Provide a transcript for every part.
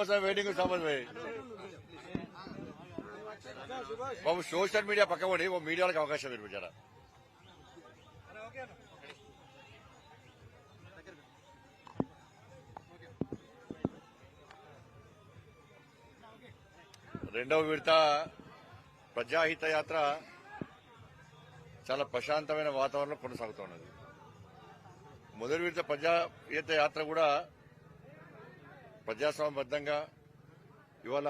కోసం వెయిటింగ్ సమజ్ బాబు సోషల్ మీడియా పక్క పడి ఓ మీడియాలకు అవకాశం ఇప్పించారా రెండవ విడత ప్రజాహిత యాత్ర చాలా ప్రశాంతమైన వాతావరణంలో కొనసాగుతున్నది మొదటి విడత ప్రజాహిత యాత్ర కూడా ప్రజాస్వామ్యబద్ధంగా ఇవాళ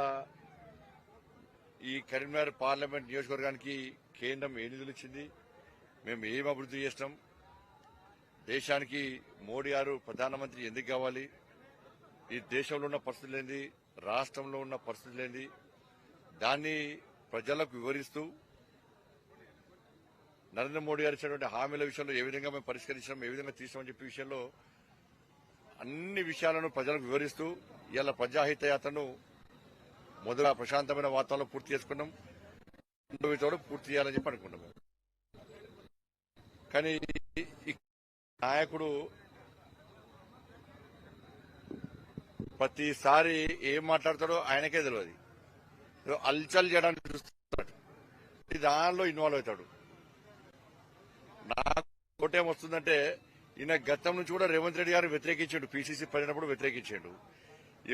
ఈ కరీంనగర్ పార్లమెంట్ నియోజకవర్గానికి కేంద్రం ఏ నిధులు ఇచ్చింది? మేము ఏం అభివృద్ధి చేసినాం దేశానికి మోడీ గారు ప్రధానమంత్రి ఎందుకు కావాలి? ఈ దేశంలో ఉన్న పరిస్థితులు ఏంది? రాష్ట్రంలో ఉన్న పరిస్థితులు ఏంది? దాన్ని ప్రజలకు వివరిస్తూ నరేంద్ర మోడీ గారు ఇచ్చినటువంటి హామీల విషయంలో ఏ విధంగా మేము పరిష్కరించాం ఏ విధంగా తీసామని చెప్పే విషయంలో అన్ని విషయాలను ప్రజలకు వివరిస్తూ ఇలా ప్రజాహిత యాత్రను మొదట ప్రశాంతమైన వాతావరణం పూర్తి చేసుకున్నాం. రెండో పూర్తి చేయాలని చెప్పి అనుకున్నాం కానీ నాయకుడు ప్రతిసారి ఏం మాట్లాడతాడో ఆయనకే తెలియదు. అల్చల్ చేయడానికి చూస్తున్నాడు. దానిలో ఇన్వాల్వ్ అవుతాడు. నాకు ఒకటేం ఈయన గతం నుంచి కూడా రేవంత్ రెడ్డి గారు వ్యతిరేకించాడు పీసీసీ పడినప్పుడు వ్యతిరేకించాడు.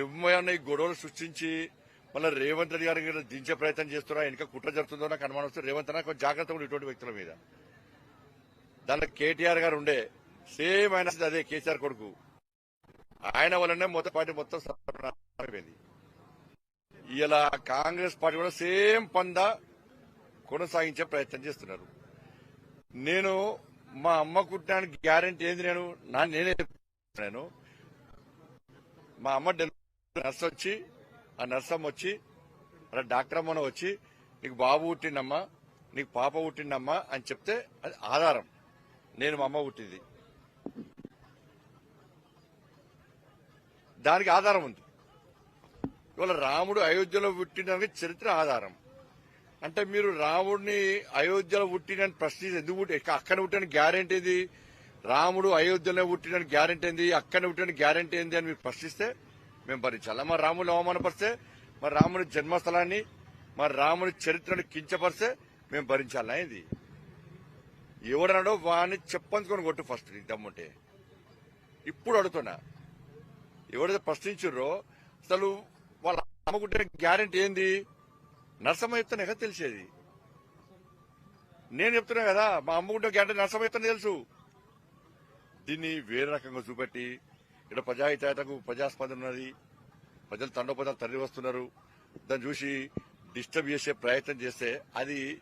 ఏమైనా ఈ గొడవలు సృష్టించి మళ్ళీ రేవంత్ రెడ్డి గారి మీద దించే ప్రయత్నం చేస్తున్నా వెనక కుట్ర జరుగుతుందో నాకు అనుమానం వస్తుంది. రేవంత్ అన్న జాగ్రత్త ఉండే ఇటువంటి వ్యక్తుల మీద. దాంట్లో కేటీఆర్ గారు ఉండే సేమ్ ఆయన అదే కేసీఆర్ కొడుకు. ఆయన వల్లనే మొత్తం పార్టీ మొత్తం సర్వనాశనమైపోయింది ఇలా కాంగ్రెస్ పార్టీ కూడా సేమ్ పంద కొనసాగించే ప్రయత్నం చేస్తున్నారు. నేను మా అమ్మ కుట్టడానికి గ్యారంటీ ఏంది నేను? నా నేనే నేను మా అమ్మ డెలివరీ నర్స్ వచ్చి ఆ నర్స్ అమ్మ వచ్చి అలా డాక్టర్ అమ్మన వచ్చి నీకు బాబు పుట్టిండమ్మా నీకు పాప పుట్టిండమ్మా అని చెప్తే అది ఆధారం. నేను మా అమ్మ పుట్టింది. దానికి ఆధారం ఉంది. ఇవాళ రాముడు అయోధ్యలో పుట్టినడానికి చరిత్ర ఆధారం. అంటే మీరు రాముడిని అయోధ్యలో పుట్టినని ప్రశ్నించి ఎందుకు అక్కడ పుట్టిన గ్యారెంటీ ఏంది? రాముడు అయోధ్యలో పుట్టిన గ్యారెంటీ ఏంది? అక్కడ పుట్టిన గ్యారెంటీ ఏంది అని మీరు ప్రశ్నిస్తే మేము భరించాలి. మరి రాముడు అవమానపరిస్తే మరి రాముడి జన్మస్థలాన్ని మరి రాముడి చరిత్రను కించపరిస్తే మేము భరించాలా ఇది ఎవడన్నాడో వాడిని చెప్పంచుకొని కొట్టు ఫస్ట్ నీకు దమ్ముంటే. ఇప్పుడు అడుగుతున్నా. ఎవరైతే ప్రశ్నించారో అసలు వాళ్ళ అమ్మకుంటే గ్యారెంటీ ఏంది? నరసమ్మ చెప్తానే కదా తెలిసేది. నేను చెప్తున్నా కదా మా అమ్ముకుంటే గ్యారంటీ నరసమ్మ చెప్తానే తెలుసు. దీన్ని వేరే రకంగా చూపెట్టి ఇక్కడ ప్రజాహితకు ప్రజాస్పందన ఉన్నది. ప్రజలు తండోపదాలు తరలి వస్తున్నారు. దాన్ని చూసి డిస్టర్బ్ చేసే ప్రయత్నం చేస్తే అది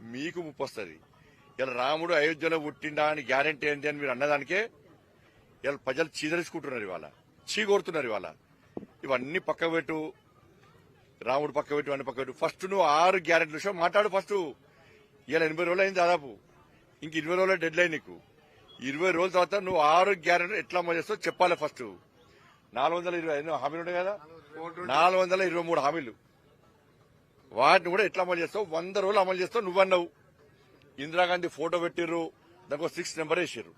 మీకు ముప్పు వస్తుంది. ఇలా రాముడు అయోధ్యలో పుట్టిండా అని గ్యారెంటీ ఏంటి అని మీరు అన్నదానికే ఇలా ప్రజలు చీదరించుకుంటున్నారు ఇవాళ చీకొడుతున్నారు ఇవాళ. ఇవన్నీ పక్క పెట్టు రాముడు పక్క పెట్టు వాడిని పక్క పెట్టు. ఫస్ట్ నువ్వు ఆరు గ్యారెంటీ విషయం మాట్లాడు ఫస్ట్ ఇలా ఎనభై రోజులు అయింది దాదాపు. ఇంక ఇరవై రోజుల డెడ్ లైన్ నీకు. ఇరవై రోజుల తర్వాత నువ్వు ఆరు గ్యారెంటీ ఎట్లా అమలు చేస్తావు చెప్పాలి ఫస్ట్ నాలుగు వందల ఇరవై ఎన్నో హామీలు ఉన్నాయి కదా? నాలుగు వందల ఇరవై మూడు హామీలు. వాటిని కూడా ఎట్లా అమలు చేస్తావు? వంద రోజులు అమలు చేస్తావు. నువ్వన్నావు ఇందిరాగాంధీ ఫోటో పెట్టిర్రు. దానికి సిక్స్ నెంబర్ వేసారు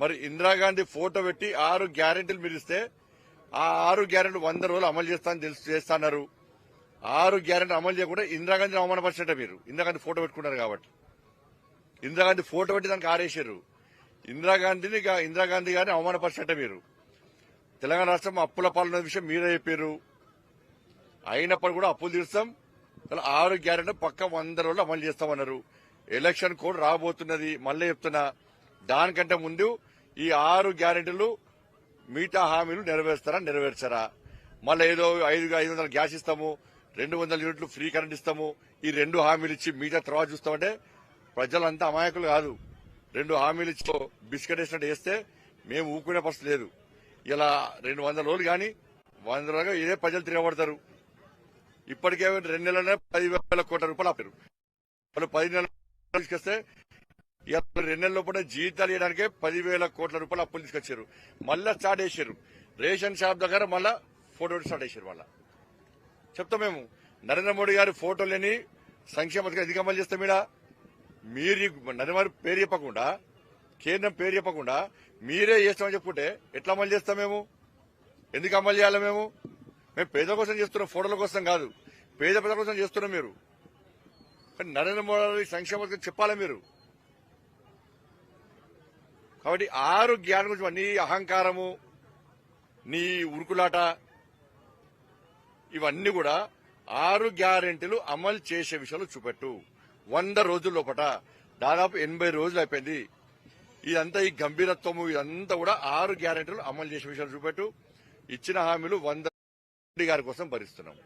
మరి ఇందిరాగాంధీ ఫోటో పెట్టి ఆరు గ్యారెంటీలు మీరు ఇస్తే ఆ ఆరు గ్యారెంటీ వంద రోజులు అమలు చేస్తానని తెలుసు చేస్తున్నారు. ఆరు గ్యారెంటీ అమలు చేయకుండా ఇందిరాగాంధీని అవమానపరిచినట్ట మీరు ఇందిరాగాంధీ ఫోటో పెట్టుకున్నారు కాబట్టి. ఇందిరాగాంధీ ఫోటో పెట్టి దానికి ఆరేశారు. ఇందిరాగాంధీని ఇందిరాగాంధీ గారిని అవమానపరిచినట్ట మీరు తెలంగాణ రాష్ట్రం అప్పుల పాలన విషయం మీరే చెప్పారు. అయినప్పుడు కూడా అప్పులు తీరుస్తాం. ఆరు గ్యారెంటీ పక్క వంద రోజులు అమలు చేస్తామన్నారు. ఎలక్షన్ కోడ్ రాబోతున్నది. మళ్ళీ చెప్తున్నా దానికంటే ముందు ఈ ఆరు గ్యారెంటీలు మిగతా హామీలు నెరవేర్స్తారా నెరవేర్చారా? మళ్ళీ ఏదో ఐదు ఐదు వందల గ్యాస్ ఇస్తాము రెండు వందల యూనిట్లు ఫ్రీ కరెంట్ ఇస్తాము ఈ రెండు హామీలు ఇచ్చి మిగతా తర్వాత చూస్తామంటే ప్రజలంతా అమాయకులు కాదు. రెండు హామీలు ఇచ్చి బిస్కెట్ వేసినట్టు వేస్తే మేము ఊకునే పరిస్థితి లేదు. ఇలా రెండు వందల రోజులు కానీ వంద రోజులుగా ఇదే ప్రజలు తిరగబడతారు. ఇప్పటికే రెండు నెలలనే పదివేల కోట్ల రూపాయలు ఆపారు. వాళ్ళు పది నెలలు తీసుకొస్తే ఇవాళ రెండు నెలల లోపల జీతాలు ఇవ్వడానికే పదివేల కోట్ల రూపాయలు అప్పులు తీసుకొచ్చారు. మళ్ళా స్టార్ట్ చేశారు. రేషన్ షాప్ దగ్గర మళ్ళా ఫోటో స్టార్ట్ చేశారు మళ్ళా. చెప్తాం మేము. నరేంద్ర మోడీ గారి ఫోటో లేని సంక్షేమ పథకం ఎందుకు అమలు చేస్తాం మీడ మీరు నరేంద్ర మోడీ పేరు చెప్పకుండా కేంద్రం పేరు చెప్పకుండా మీరే చేస్తామని చెప్పుకుంటే ఎట్లా అమలు చేస్తాం మేము? ఎందుకు అమలు చేయాలి మేము? మేము పేద కోసం చేస్తున్నాం ఫోటోల కోసం కాదు. పేద ప్రజల కోసం చేస్తున్నాం మీరు. కానీ నరేంద్ర మోడీ సంక్షేమ పథకం చెప్పాలి మీరు? కాబట్టి ఆరు జ్ఞానం గురించి నీ అహంకారము నీ ఉరుకులాట ఇవన్నీ కూడా ఆరు గ్యారెంటీలు అమలు చేసే విషయంలో చూపెట్టు. వంద రోజుల లోపట దాదాపు ఎనభై రోజులు అయిపోయింది. ఇదంతా ఈ గంభీరత్వము ఇదంతా కూడా ఆరు గ్యారెంటీలు అమలు చేసే విషయాలు చూపెట్టు. ఇచ్చిన హామీలు వంద గారి కోసం భరిస్తున్నాం.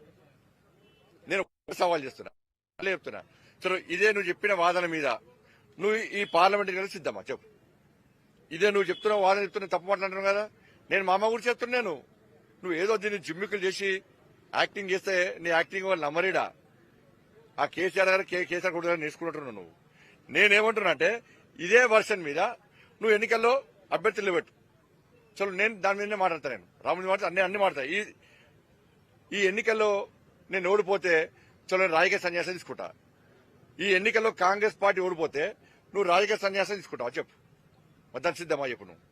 నేను ఒక సవాల్ చేస్తున్నా. చెప్తున్నా. సరే ఇదే నువ్వు చెప్పిన వాదన మీద. నువ్వు ఈ పార్లమెంట్ సిద్ధమా? చెప్పు. ఇదే నువ్వు చెప్తున్నావు వాళ్ళని చెప్తున్నా తప్పు మాట్లాడుతున్నావు కదా? నేను మా అమ్మ గురించి చెప్తున్నాను. నువ్వు ఏదో దీన్ని జిమ్మికులు చేసి యాక్టింగ్ చేస్తే నీ యాక్టింగ్ వాళ్ళు నమ్మరీడా? ఆ కేసీఆర్ గారు కేసీఆర్ కూడా నేర్చుకుంటున్నావు నువ్వు. నేనేమంటున్నా అంటే ఇదే వర్షన్ మీద నువ్వు ఎన్నికల్లో అభ్యర్థులు పెట్టు. చలో నేను దాని మీదనే మాట్లాడతా నేను. రాముడి మాట అన్ని అన్ని మాట్లాడతా. ఈ ఈ ఎన్నికల్లో నేను ఓడిపోతే చలో నేను రాజకీయ సన్యాసం తీసుకుంటా. ఈ ఎన్నికల్లో కాంగ్రెస్ పార్టీ ఓడిపోతే నువ్వు రాజకీయ సన్యాసం తీసుకుంటావు? చెప్పు. మద్దతు సిద్ధమా చెప్పు నువ్వు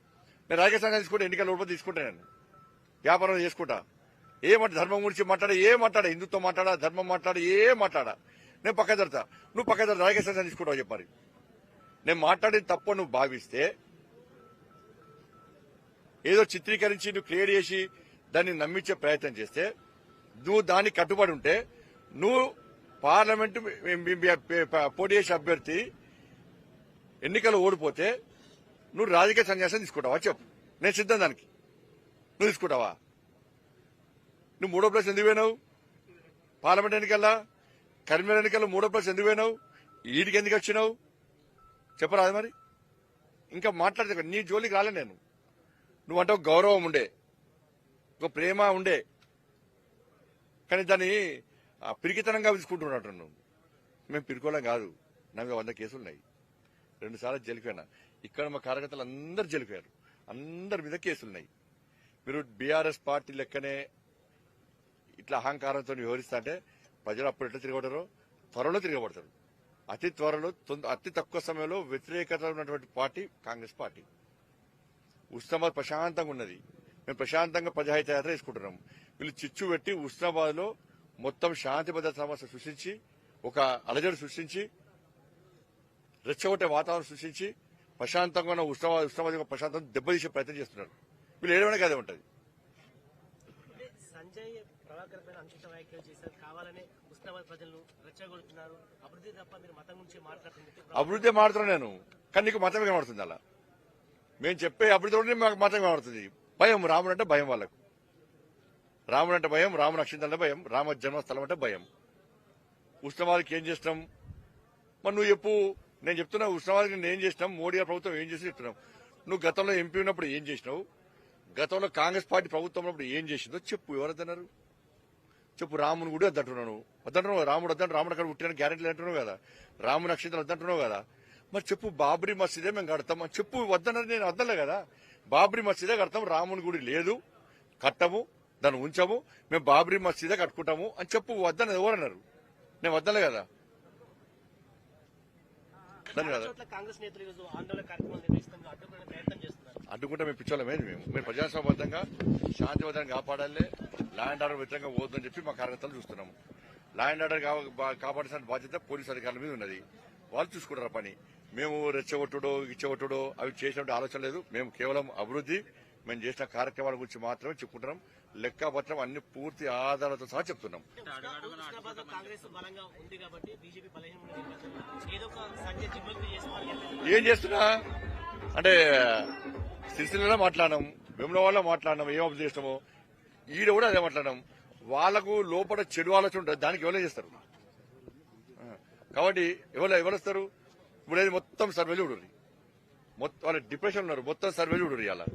నేను రాజకీయ సంఘం తీసుకుంటే ఎన్నికల లోపల తీసుకుంటా నేను వ్యాపారం చేసుకుంటా ఏమంట ధర్మం గురించి మాట్లాడా ఏం మాట్లాడా హిందుత్వం మాట్లాడా ధర్మం మాట్లాడా ఏం మాట్లాడా నేను పక్క జరుతా నువ్వు పక్క జరుతా రాజకీయ సంఘం తీసుకుంటావు చెప్పాలి నేను మాట్లాడిన తప్పు నువ్వు భావిస్తే ఏదో చిత్రీకరించి నువ్వు క్రియేట్ చేసి దాన్ని నమ్మించే ప్రయత్నం చేస్తే నువ్వు దానికి కట్టుబడి ఉంటే నువ్వు పార్లమెంటు పోటీ చేసే అభ్యర్థి ఎన్నికలు ఓడిపోతే నువ్వు రాజకీయ సన్యాసం తీసుకుంటావా? చెప్పు. నేను సిద్ధం దానికి. నువ్వు తీసుకుంటావా? నువ్వు మూడో ప్లేస్ ఎందుకు పోయినావు? పార్లమెంట్ ఎన్నికల్లా? కరీంనగర్ ఎన్నికల్లో మూడో ప్లేస్ ఎందుకు పోయినావు? ఈడికి ఎందుకు వచ్చినావు? చెప్పరాదు మరి. ఇంకా మాట్లాడతా నీ జోలికి రాలే నేను. నువ్వంటే ఒక గౌరవం ఉండే. ఒక ప్రేమ ఉండే. కానీ దాన్ని పిరికితనంగా తీసుకుంటున్నట్టు నువ్వు. మేము పిరుకోవడం కాదు. నాకు వంద కేసులు ఉన్నాయి రెండు సార్లు ఇక్కడ మా కార్యకర్తలు అందరు జైలుపోయారు అందరి మీద కేసులున్నాయి మీరు బీఆర్ఎస్ పార్టీ లెక్కనే ఇట్లా అహంకారంతో వివరిస్తా అంటే ప్రజలు అప్పుడు ఎట్లా తిరగబడతారో త్వరలో తిరగబడతారు. అతి త్వరలో అతి తక్కువ సమయంలో వ్యతిరేకత ఉన్నటువంటి పార్టీ కాంగ్రెస్ పార్టీ. ఉస్నాబాద్ ప్రశాంతంగా ఉన్నది. మేము ప్రశాంతంగా ప్రజాహిత యాత్ర వేసుకుంటున్నాం వీళ్ళు చిచ్చు పెట్టి ఉస్నాబాద్లో మొత్తం శాంతి భద్రత సమస్య సృష్టించి ఒక అలజడి సృష్టించి రెచ్చగొట్టే వాతావరణం సృష్టించి ప్రశాంతంగా ఉన్న ఉస్నాబాద్ యొక్క ప్రశాంతం దెబ్బతీసే ప్రయత్నం చేస్తున్నారు వీళ్ళు ఏడవడానికి అదే ఉంటది. అంటే సంజయ్ ప్రభాకర్ పైన అనుచిత వ్యాఖ్యలు చేశారు. కావాలనే ఉస్నాబాద్ ప్రజలు రెచ్చగొడుతున్నారు. అభివృద్ధి తప్ప మీరు మతం గురించి మాట్లాడుతున్నారు. అభివృద్ధి మాడుతున్నా నేను. కానీ నీకు మతం కనబడుతుంది అలా. మేము చెప్పే అభివృద్ధి కూడా మాకు మతం కనబడుతుంది. భయం రాముడు అంటే భయం వాళ్ళకు. రాముడు అంటే భయం రాముడు అక్షింతలు అంటే భయం రామ జన్మస్థలం అంటే భయం. ఉష్ణవాదికి ఏం చేస్తాం? మరి నువ్వు చెప్పు నేను చెప్తున్నా ఉష్ణవాదికి నేను ఏం చేసినాం మోడీ ప్రభుత్వం ఏం చేసి చెప్తున్నావు నువ్వు గతంలో ఎంపీ ఉన్నప్పుడు ఏం చేసినావు? గతంలో కాంగ్రెస్ పార్టీ ప్రభుత్వం ఉన్నప్పుడు ఏం చేసిందో చెప్పు ఎవరద్దన్నారు? చెప్పు రాముని కూడా వద్దంటున్నాను వద్దంటున్నావు రాముడు వద్దంటు రాముడు అక్కడ పుట్టిన గ్యారెంటీ అంటున్నావు కదా. రాము నక్షత్రం వద్దంటున్నావు కదా. మరి చెప్పు బాబ్రీ మసీదే మేము కడతాం అని చెప్పు వద్దన్నది నేను వద్దలే కదా. బాబ్రీ మసీదే కడతాం రాముని గుడి లేదు కట్టము దాన్ని ఉంచము మేము బాబ్రీ మసీదే కట్టుకుంటాము అని చెప్పు వద్దని ఎవరన్నారు? నేను వద్దలే కదా. కాంగ్రెస్ నేతలు ఆందోళన ప్రయత్నం చేస్తున్నారు. అడ్డుకుంటే మేము పిచ్చోళ్ళమేది మేము? మేము ప్రజాస్వామ్యబద్ధంగా శాంతిబద్ధంగా కాపాడాలి. ల్యాండ్ ఆర్డర్ వ్యతిరేకంగా పోతుందని చెప్పి మా కార్యకర్తలు చూస్తున్నాము. ల్యాండ్ ఆర్డర్ కా- బా- కాపాడాల్సిన బాధ్యత పోలీసు అధికారుల మీద ఉన్నది. వాళ్ళు చూసుకుంటారు పని. మేము రెచ్చగొట్టుడో ఇచ్చగొట్టుడో అవి చేసినట్టు ఆలోచన లేదు. మేము కేవలం అభివృద్ధి మేము చేసిన కార్యక్రమాల గురించి మాత్రమే చెప్పుకుంటున్నాం. లెక్కపత్రం అన్ని పూర్తి ఆధారాలతో సహా చెప్తున్నాం. ఏం చేస్తున్నా? అంటే సిరిసిల్లలో మాట్లాడినాం వాళ్ళ మాట్లాడినాం ఏం అబ్జర్వ్ చేసినామో ఈడ కూడా అదే మాట్లాడినాం వాళ్ళకు లోపల చెడు ఆలోచన ఉంటుంది. దానికి ఎవరే చేస్తారు? కాబట్టి ఎవరు ఎవరు వస్తారు? ఇప్పుడు ఏది మొత్తం సర్వేలు చూడు మొత్తం వాళ్ళ డిప్రెషన్ ఉన్నారు. మొత్తం సర్వేలు చూడు ఇలా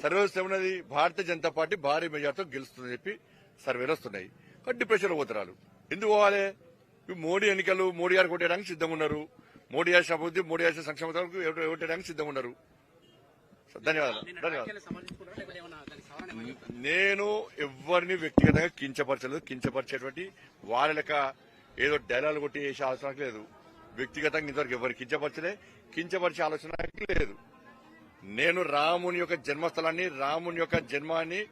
సర్వే వస్తే ఏమన్నది భారతీయ జనతా పార్టీ భారీ మెజార్టీతో గెలుస్తుందని చెప్పి సర్వేలు వస్తున్నాయి. డిప్రెషన్ పోతారు వాళ్ళు ఎందుకు పోవాలి? మోడీ ఎన్నికలు మోడీ గారు కొట్టేయడానికి సిద్ధంగా ఉన్నారు. మోడీ చేసిన అభివృద్ధి మోడీ చేసిన సంక్షేమ కొట్టేయడానికి సిద్ధంగా ఉన్నారు. ధన్యవాదాలు. ధన్యవాదాలు. నేను ఎవరిని వ్యక్తిగతంగా కించపరచలేదు. కించపరిచేటువంటి వాళ్ళ లెక్క ఏదో డైలాగ్ కొట్టి వేసే ఆలోచన లేదు. వ్యక్తిగతంగా ఇంతవరకు ఎవరు కించపరచలే. కించపరిచే ఆలోచన లేదు. నేను రాముని యొక్క జన్మస్థలాన్ని రాముని యొక్క జన్మాన్ని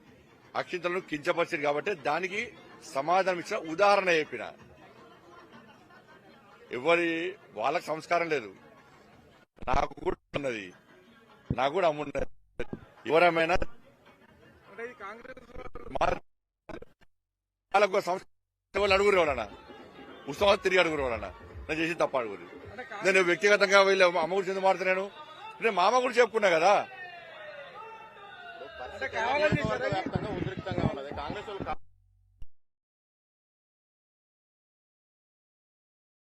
అక్షింతలను కించపరిచారు కాబట్టి దానికి సమాధానం ఇచ్చిన ఉదాహరణ చెప్పిన. ఎవరి వాళ్ళకి సంస్కారం లేదు. నాకు కూడా ఉన్నది. నాకు కూడా అమ్మున్నది ఎవరేమైనా వాళ్ళకు సంస్కారం అడుగురు ఎవరన్నా. ఉత్సవాలు తిరిగి అడుగురు ఎవరన్నా. నేను చేసి తప్ప అడుగురు. నేను వ్యక్తిగతంగా వీళ్ళ అమ్మ గురించి ఎందుకు మాడుతున్నాను నేను మా అమ్మ గురించి చెప్పుకున్నా కదా. ఉద్రిక్తంగా ఉన్నది. కాంగ్రెస్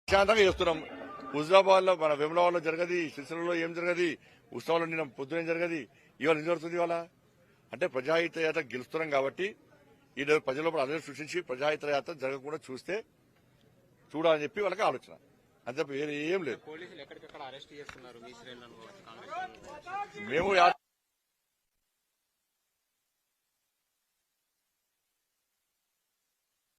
ప్రశాంతంగా చేస్తున్నాం. హుజరాబాద్లో మన వేములవాడ లో జరగది సిరిసిల్లలో ఏం జరగది ఉత్సవాలు నిన్న పొద్దున ఏం జరగది ఇవాళ ఏం జరుగుతుంది ఇవాళ. అంటే ప్రజాహిత యాత్ర గెలుస్తున్నాం కాబట్టి ఈ రోజు ప్రజల అదే సృష్టించి ప్రజాహిత యాత్ర జరగకుండా చూస్తే చూడాలని చెప్పి వాళ్ళకి ఆలోచన. అంతే వేరే ఏం లేదు. మేము